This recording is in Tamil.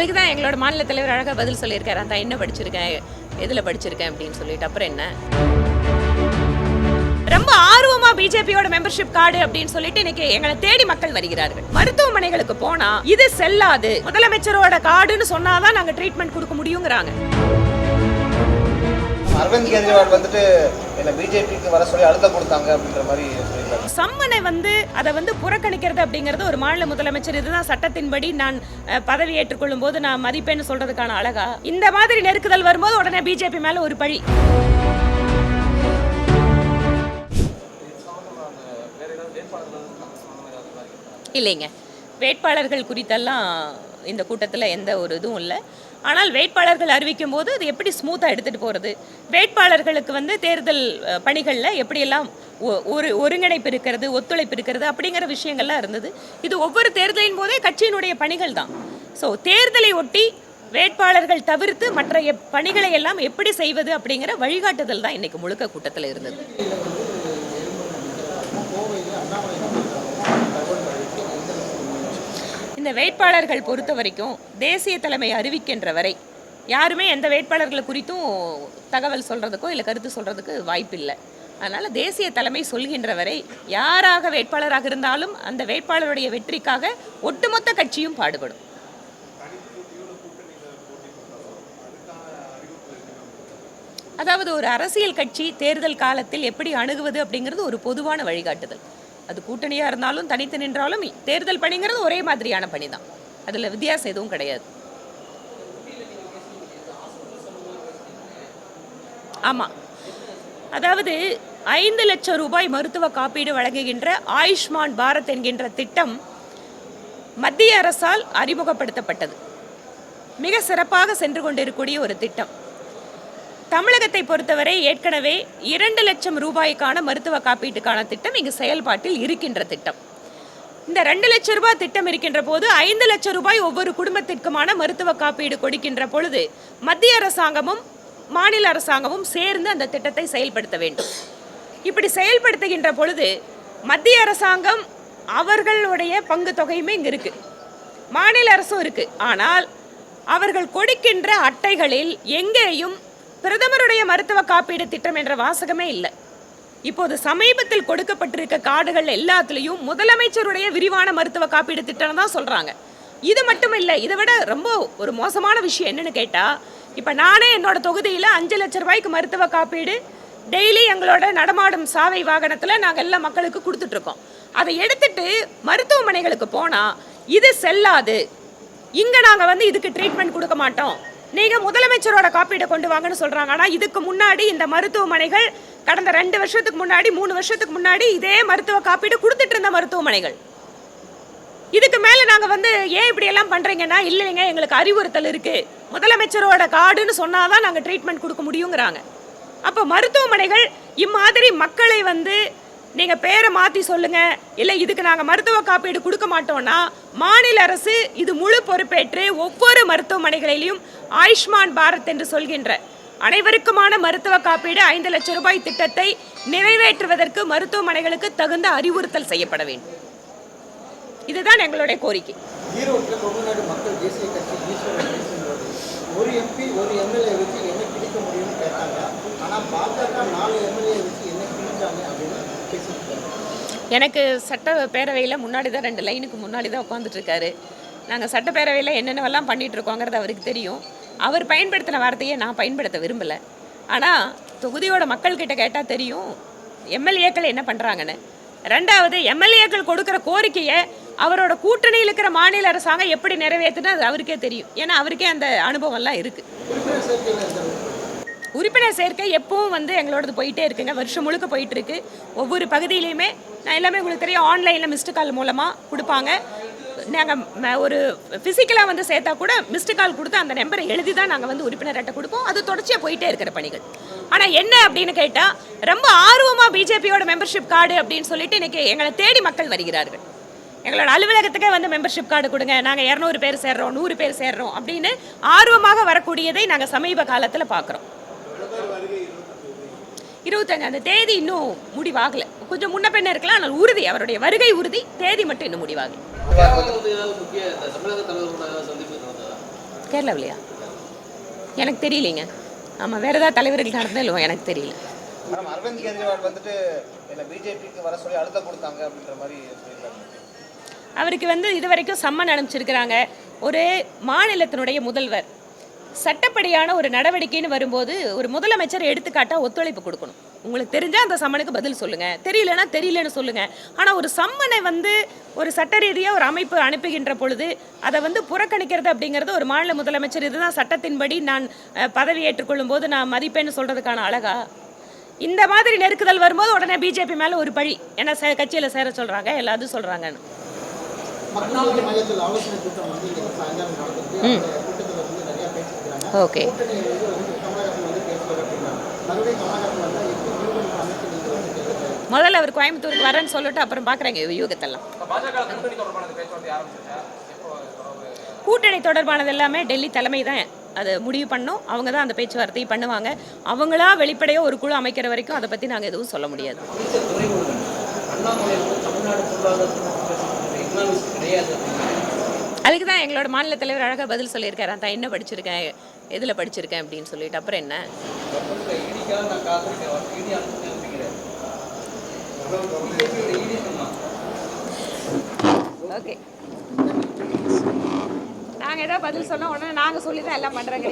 அதுக்கு தான் எங்களோட மாநில தலைவர் அழகாக பதில் சொல்லியிருக்காரு. அதான் என்ன படிச்சிருக்கேன்? எதில் படிச்சிருக்கேன்? அப்படின்னு சொல்லிட்டு. அப்புறம் என்ன? ரொம்ப ஆர்வமா பிஜேபியோட மெம்பர்ஷிப் கார்டு அப்படின்னு சொல்லிட்டு இன்னைக்கு எங்களை தேடி மக்கள் வருகிறார்கள். மருத்துவமனைகளுக்கு போனா இது செல்லாது. முதலமைச்சரோட கார்டுன்னு சொன்னாதான் நாங்க ட்ரீட்மெண்ட் கொடுக்க முடியுங்கிறாங்க. அரவிந்த் கெஜ்ரிவால் வந்துட்டு என்ன பிஜேபிக்கு வர சொல்லி அழுத்தம் கொடுத்தாங்க அப்படின்ற மாதிரி சம்மனை வந்து அதை வந்து புறக்கணிக்கிறது அப்படிங்கிறது ஒரு மாநில முதலமைச்சர். இதுதான் சட்டத்தின்படி நான் பதவி ஏற்றுக்கொள்ளும் போது நான் மதிப்பேன்னு சொல்றதுக்கான அழகா? இந்த மாதிரி நெருக்குதல் வரும்போது உடனே பிஜேபி மேல ஒரு பழி. இல்லைங்க. வேட்பாளர்கள் குறித்தெல்லாம் இந்த கூட்டத்தில் எந்த ஒரு இதுவும் இல்லை. ஆனால் வேட்பாளர்கள் அறிவிக்கும் போது அது எப்படி ஸ்மூத்தாக எடுத்துகிட்டு போகிறது வேட்பாளர்களுக்கு வந்து தேர்தல் பணிகளில் எப்படியெல்லாம் ஒ- ஒரு ஒருங்கிணைப்பு இருக்கிறது ஒத்துழைப்பு இருக்கிறது அப்படிங்கிற விஷயங்கள்லாம் இருந்தது. இது ஒவ்வொரு தேர்தலின் போதே கட்சியினுடைய பணிகள் தான். ஸோ தேர்தலை ஒட்டி வேட்பாளர்கள் தவிர்த்து மற்ற எப்- பணிகளை எல்லாம் எப்படி செய்வது அப்படிங்கிற வழிகாட்டுதல் தான் இன்னைக்கு முழுக்க கூட்டத்தில் இருந்தது. இந்த வேட்பாளர்கள் பொறுத்த வரைக்கும் தேசிய தலைமை அறிவிக்கின்ற வரை யாருமே எந்த வேட்பாளர்களை குறித்தும் தகவல் சொல்கிறதுக்கோ இல்லை கருத்து சொல்கிறதுக்கு வாய்ப்பில்லை. அதனால் தேசிய தலைமை சொல்கின்ற வரை யாராக வேட்பாளராக இருந்தாலும் அந்த வேட்பாளருடைய வெற்றிக்காக ஒட்டுமொத்த கட்சியும் பாடுபடும். அதாவது ஒரு அரசியல் கட்சி தேர்தல் காலத்தில் எப்படி அணுகுவது அப்படிங்கிறது ஒரு பொதுவான வழிகாட்டுதல். அது கூட்டணியாக இருந்தாலும் தனித்து நின்றாலும் தேர்தல் பணிங்கிறது ஒரே மாதிரியான பணி தான் அதில் வித்தியாசம் எதுவும் கிடையாது. ஆமாம் அதாவது ஐந்து லட்சம் ரூபாய் மருத்துவ காப்பீடு வழங்குகின்ற ஆயுஷ்மான் பாரத் என்கின்ற திட்டம் மத்திய அரசால் அறிமுகப்படுத்தப்பட்டது. மிக சிறப்பாக சென்று கொண்டிருக்கக்கூடிய ஒரு திட்டம். தமிழகத்தை பொறுத்தவரை ஏற்கனவே இரண்டு லட்சம் ரூபாய்க்கான மருத்துவ காப்பீட்டுக்கான திட்டம் இங்கு செயல்பாட்டில் இருக்கின்ற திட்டம். இந்த ரெண்டு லட்சம் ரூபாய் திட்டம் இருக்கின்ற போது ஐந்து லட்சம் ரூபாய் ஒவ்வொரு குடும்பத்திற்குமான மருத்துவ காப்பீடு கொடுக்கின்ற பொழுது மத்திய அரசாங்கமும் மாநில அரசாங்கமும் சேர்ந்து அந்த திட்டத்தை செயல்படுத்த வேண்டும். இப்படி செயல்படுத்துகின்ற பொழுது மத்திய அரசாங்கம் அவர்களுடைய பங்கு தொகையுமே இங்கே இருக்கு. மாநில அரசும் இருக்கு. ஆனால் அவர்கள் கொடுக்கின்ற அட்டைகளில் எங்கேயும் பிரதமருடைய மருத்துவ காப்பீடு திட்டம் என்ற வாசகமே இல்லை. இப்போது சமீபத்தில் கொடுக்கப்பட்டிருக்க கார்டுகள் எல்லாத்துலேயும் முதலமைச்சருடைய விரிவான மருத்துவ காப்பீடு திட்டம் தான் சொல்கிறாங்க இது மட்டும் இல்லை இதை விட ரொம்ப ஒரு மோசமான விஷயம் என்னன்னு கேட்டால் இப்போ நானே என்னோட தொகுதியில் அஞ்சு லட்ச ரூபாய்க்கு மருத்துவ காப்பீடு டெய்லி எங்களோட நடமாடும் சாவை வாகனத்தில் நாங்கள் எல்லா மக்களுக்கு கொடுத்துட்ருக்கோம் அதை எடுத்துட்டு மருத்துவமனைகளுக்கு போனால் இது செல்லாது. இங்கே நாங்கள் வந்து இதுக்கு ட்ரீட்மெண்ட் கொடுக்க மாட்டோம். நீங்க முதலமைச்சரோட காப்பீடை கொண்டு வாங்கன்னு சொல்றாங்க. ஆனா இதுக்கு முன்னாடி இந்த மருத்துவமனைகள் கடந்த ரெண்டு வருஷத்துக்கு முன்னாடி மூணு வருஷத்துக்கு முன்னாடி இதே மருத்துவ காப்பீடு கொடுத்துட்டு இருந்த மருத்துவமனைகள். இதுக்கு மேல நாங்க வந்து ஏன் இப்படி எல்லாம் பண்றீங்கன்னா இல்லைங்க எங்களுக்கு அறிவுறுத்தல் இருக்கு. முதலமைச்சரோட கார்டுன்னு சொன்னாதான் நாங்க ட்ரீட்மெண்ட் கொடுக்க முடியுங்கிறாங்க. அப்போ மருத்துவமனைகள் இம்மாதிரி மக்களை வந்து நீங்க பேரை மாத்தி சொல்லுங்க. இல்லை இதுக்கு நாங்க மருத்துவ காப்பீடு கொடுக்க மாட்டோம்னா மாநில அரசு இது முழு பொறுப்பேற்று ஒவ்வொரு மருத்துவமனைகளிலும் ஆயுஷ்மான் பாரத் என்று சொல்கின்ற அனைவருக்குமான மருத்துவ காப்பீடு ஐந்து லட்சம் ரூபாய் திட்டத்தை நிறைவேற்றுவதற்கு மருத்துவமனைகளுக்கு தகுந்த அறிவுறுத்தல் செய்யப்பட வேண்டும். இதுதான் எங்களுடைய கோரிக்கை. ஒரு எம்பி ஒரு எம்எல்ஏ வச்சு என்ன பிடிக்க முடியும்னு கேட்டாங்க. ஆனால் பாஜக நாலு எம்எல்ஏ வச்சு என்ன பிடிச்சாங்க அப்படின்னு எனக்கு சட்ட பேரவையில் முன்னாடி தான் ரெண்டு லைனுக்கு முன்னாடி தான் உட்காந்துட்ருக்காரு நாங்கள் சட்டப்பேரவையில் என்னென்னவெல்லாம் பண்ணிகிட்ருக்கோங்கிறது அவருக்கு தெரியும். அவர் பயன்படுத்தின வார்த்தையை நான் பயன்படுத்த விரும்பலை. ஆனால் தொகுதியோட மக்கள்கிட்ட கேட்டால் தெரியும் எம்எல்ஏக்கள் என்ன பண்ணுறாங்கன்னு ரெண்டாவது எம்எல்ஏக்கள் கொடுக்குற கோரிக்கையை அவரோட கூட்டணியில் இருக்கிற மாநில அரசாங்கம் எப்படி நிறைவேற்றுன்னு அது அவருக்கே தெரியும். ஏன்னா அவருக்கே அந்த அனுபவம்லாம் இருக்குது உறுப்பினர் சேர்க்கை எப்பவும் வந்து எங்களோடது போயிட்டே இருக்குங்க. வருஷம் முழுக்க போயிட்டு இருக்கு ஒவ்வொரு பகுதியிலையுமே நான் எல்லாமே உங்களுக்கு தெரியும் ஆன்லைனில் மிஸ்டு கால் மூலமாக கொடுப்பாங்க. நாங்கள் ஒரு ஃபிசிக்கலாக வந்து சேர்த்தா கூட மிஸ்டு கால் கொடுத்து அந்த நம்பரை எழுதி தான் நாங்கள் வந்து உறுப்பினர்கிட்ட கொடுப்போம். அது தொடர்ச்சியாக போயிட்டே இருக்கிற பணிகள். ஆனால் என்ன அப்படின்னு கேட்டால் ரொம்ப ஆர்வமாக பிஜேபியோட மெம்பர்ஷிப் கார்டு அப்படின்னு சொல்லிட்டு இன்னைக்கு எங்களை தேடி மக்கள் வருகிறார்கள். எங்களோட அலுவலகத்துக்கே வந்து மெம்பர்ஷிப் கார்டு கொடுங்க. நாங்கள் இரநூறு பேர் சேர்றோம் நூறு பேர் சேர்றோம் அப்படின்னு ஆர்வமாக வரக்கூடியதை நாங்கள் சமீப காலத்தில் பார்க்குறோம் இருபத்தஞ்சு அந்த தேதி இன்னும் முடிவாகல. கொஞ்சம் முன்ன பின்ன இருக்கலாம் ஆனால் உறுதி அவருடைய வருகை உறுதி தேதி மட்டும் இன்னும் முடிவாகல. கேரளாவிலையா? எனக்கு தெரியலைங்க. ஆமாம் வேறு ஏதாவது தலைவர்கள் நடந்தால் இல்லை எனக்கு தெரியல. மேடம் அரவிந்த் கெஜ்ரிவால் வந்துட்டு பிஜேபிக்கு வர சொல்லி அழுத்தம் கொடுத்தாங்க அப்படின்ற மாதிரி அவருக்கு வந்து இது வரைக்கும் சம்மன் அனுப்பிச்சிருக்கிறாங்க. ஒரு மாநிலத்தினுடைய முதல்வர். சட்டப்படியான ஒரு நடவடிக்கைன்னு வரும்போது ஒரு முதலமைச்சர் எடுத்துக்காட்டா ஒத்துழைப்பு கொடுக்கணும். உங்களுக்கு தெரிஞ்சால் அந்த சம்மனுக்கு பதில் சொல்லுங்கள் தெரியலனா தெரியலன்னு சொல்லுங்கள் ஆனால் ஒரு சம்மனை வந்து ஒரு சட்ட ரீதியாக ஒரு அமைப்பு அனுப்புகின்ற பொழுது அதை வந்து புறக்கணிக்கிறது அப்படிங்கிறது ஒரு மாநில முதலமைச்சர் இதுதான் சட்டத்தின்படி நான் பதவி ஏற்றுக்கொள்ளும் போது நான் மதிப்பேன்னு சொல்கிறதுக்கான அழகா? இந்த மாதிரி நெருக்குதல் வரும்போது உடனே பிஜேபி மேலே ஒரு பழி. ஏன்னா கட்சியில் சேர சொல்கிறாங்க எல்லாத்தையும் சொல்கிறாங்கன்னு மக்கள் ஓகே. முதல்ல அவர் கோயம்புத்தூருக்கு வரேன்னு சொல்லிட்டு அப்புறம் பார்க்குறாங்க யூகத்தெல்லாம். கூட்டணி தொடர்பானது எல்லாமே டெல்லி தலைமை தான் அது முடிவு பண்ணோம். அவங்க தான் அந்த பேச்சுவார்த்தையை பண்ணுவாங்க. அவங்களா வெளிப்படையாக ஒரு குழு அமைக்கிற வரைக்கும் அதை பற்றி நாங்கள் எதுவும் சொல்ல முடியாது. கிடையாது அதுக்கு தான் எங்களோட மாநில தலைவர் அழகாக பதில் சொல்லியிருக்காரு. தான் என்ன படிச்சிருக்கேன் எதில் படிச்சிருக்கேன் அப்படின்னு சொல்லிட்டு. அப்புறம் என்ன? ஓகே. நாங்கள் ஏதோ பதில் சொன்னோம் உடனே நாங்கள் சொல்லி தான் எல்லாம் பண்ணுறாங்க